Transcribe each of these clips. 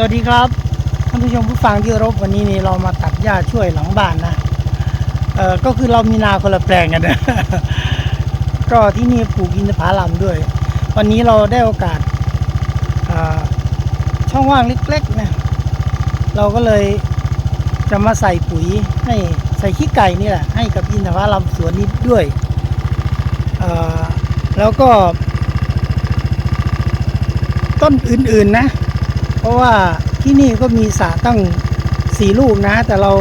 สวัสดีครับท่านผู้ชมผู้ฟังที่รพวันนี้นี่เรามาตัดหญ้าช่วยหลังบ้านนะเออก็คือเรามีนาคนละแปลงกันนะ ก็ที่นี่ปลูกอินทผลัมด้วย วันนี้เราได้โอกาสช่องว่างเล็กๆนะเราก็เลยจะมาใส่ปุ๋ยให้ใส่ขี้ไก่นี่แหละ ให้กับอินทผลัมสวนนี้ด้วยเออแล้วก็ ต้นอื่นๆนะ ราะว่าที่นี่ก็มีสระตั้งสี่ลูกนะ แต่เรา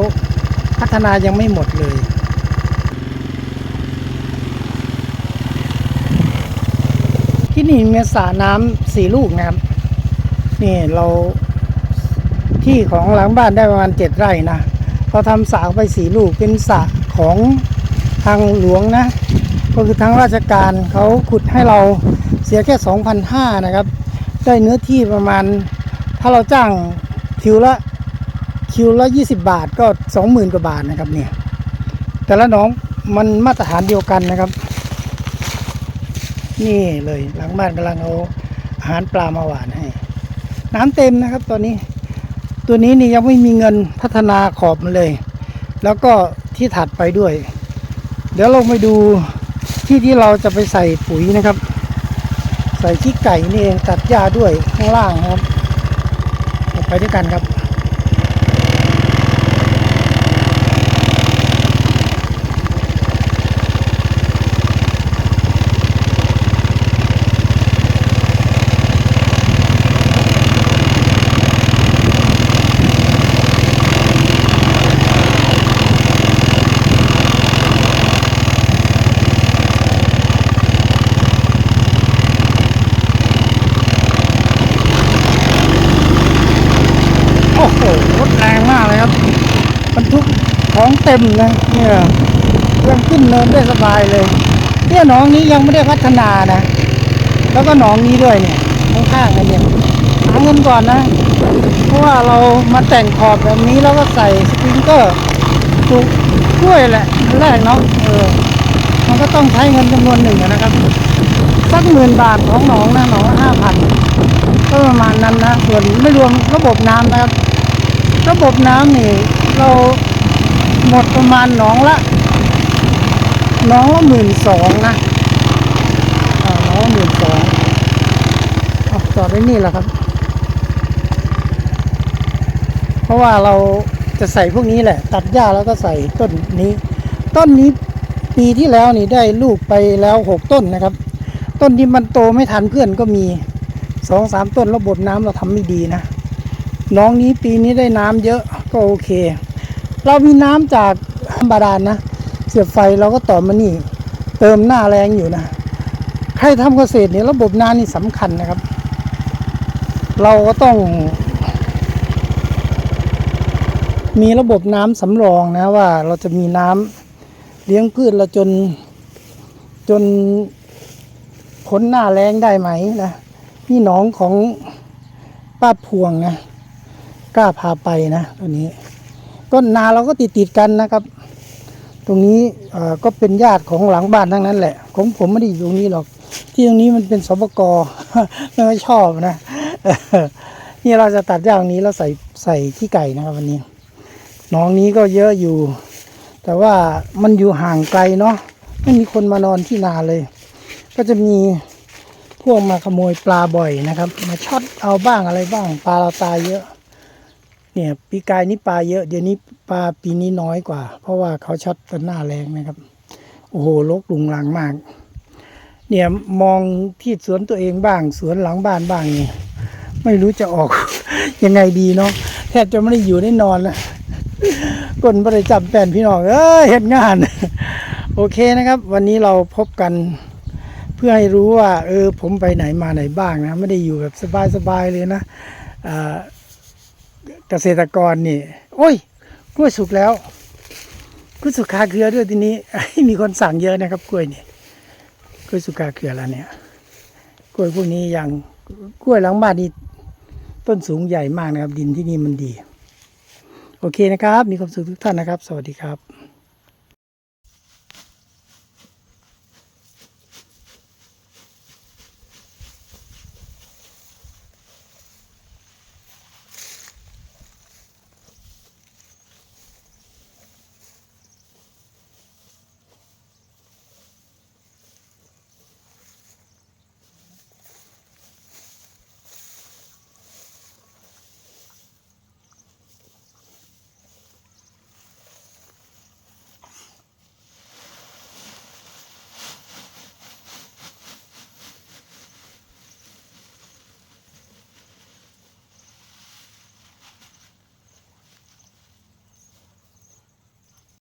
พัฒนายังไม่หมดเลยที่นี่มีสระน้ำสี่ลูกนะครับนี่เราที่ของหลังบ้านได้ประมาณเจ็ดไร่นะเราทำสระไปสี่ลูกเป็นสระของทางหลวงนะ ก็คือทางราชการเขาขุดให้เราเสียแค่2,500นะครับ ได้เนื้อที่ประมาณ ถ้าเราจ้างคิวละคิวละ 20 บาทก็ 20,000 กว่าบาทนะครับเนี่ยแต่ละหน้องมันมาตรฐานเดียวกันนะครับ นี่เลยหลังบ้านกำลังเอาอาหารปลามาหวานให้ น้ำเต็มนะครับตอนนี้ ตัวนี้นี่ยังไม่มีเงินพัฒนาขอบมันเลย แล้วก็ที่ถัดไปด้วย เดี๋ยวเราไปดูที่ที่เราจะไปใส่ปุ๋ยนะครับ ใส่ขี้ไก่นี่เองตัดหญ้าด้วยข้างล่างนะครับ ไปด้วยกันครับ โอ้โหรถแรงมากเลยครับบรรทุกของ เต็มนะเนี่ยยังขึ้นเนินได้สบายเลย เนี่ยหนองนี้ยังไม่ได้พัฒนานะ แล้วก็หนองนี้ด้วยเนี่ยข้างๆกันเนี่ยหาเงินก่อนนะ เพราะว่าเรามาแต่งขอบแบบนี้แล้วก็ใส่สปริงเกอร์ปลูกกล้วยแหละแรกเนาะเออมันก็ต้องใช้เงินจำนวนหนึ่งนะครับสักหมื่นบาทของหนองนะหนองห้าพันก็ประมาณนั้นนะส่วนไม่รวมระบบน้ำนะครับ ระบบน้ำนี่เรา หมดประมาณหนองละหนองละหมื่นสองนะอ่าหนองละหมื่นสองเอาจอดไว้นี่แหละครับ เพราะว่าเราจะใส่พวกนี้แหละ ตัดหญ้าแล้วก็ใส่ต้นนี้ ต้นนี้ปีที่แล้วนี่ได้ลูกไปแล้วหกต้นนะครับ ต้นที่มันโตไม่ทันเพื่อนก็มีสองสามต้นระบบน้ำเราทำไม่ดีนะน้องนี้ปีนี้ได้น้ำเยอะก็โอเค เรามีน้ำจากบาดาลนะเสียบไฟเราก็ต่อมานี่ เติมหน้าแรงอยู่นะ ใครทำเกษตรเนี่ยระบบน้ำนี่สำคัญนะครับ เราก็ต้อง มีระบบน้ำสำรองนะว่าเราจะมีน้ำเลี้ยงพืชเราจนจนพ้นหน้าแรงได้ไหมนะนี่หน้องของป้าพวงนะกล้าพาไปนะตัวนี้ ก็นนาเราก็ติดติดๆกันนะครับ ตรงนี้ก็เป็นญาติของหลังบ้านทั้งนั้นแหละผมผมไม่ได้อยู่ตรงนี้หรอก ที่ตรงนี้มันเป็นสปกไม่ค่อยชอบนะนี่เราจะตัดหญ้าตรงนี้แล้วใส่ใส่ที่ไก่นะครับวันนี้หน้องนี้ก็เยอะอยู่ แต่ว่ามันอยู่ห่างไกลเนาะไม่มีคนมานอนที่นาเลย ก็จะมีพวกมาขโมยปลาบ่อยนะครับ มาช็อตเอาบ้างอะไรบ้าง ปลาเราตายเยอะ เนี่ยปีกายนี้ปลาเยอะเดี๋ยวนี้ปลาปีนี้น้อยกว่า เพราะว่าเขาช็อตกันหน้าแรงนะครับ โอ้โหลกลุงลังมาก เนี่ยมองที่สวนตัวเองบ้าง สวนหลังบ้านบ้างเนี่ยไม่รู้จะออก ยังไงดีเนาะแทบจะไม่ได้อยู่ได้นอนล้วก้นไม่ได้จับแป้นพี่น้องเอ้ยเห็นงาน โอเคนะครับ วันนี้เราพบกัน เพื่อให้รู้ว่า เออ ผมไปไหนมาไหนบ้างนะ ไม่ได้อยู่แบบสบายๆเลยนะอ่า เกษตรกรนี่ โอ้ยกล้วยสุกแล้วกล้วยสุกคาเกลือด้วยทีนี้มีคนสั่งเยอะนะครับ กล้วยนี่กล้วยสุกคาเกลือแล้วเนี่ย กล้วยพวกนี้อย่างกล้วยหลังบ้านนี่ต้นสูงใหญ่มากนะครับ ดินที่นี่มันดี โอเคนะครับ มีความสุขทุกท่านนะครับ สวัสดีครับ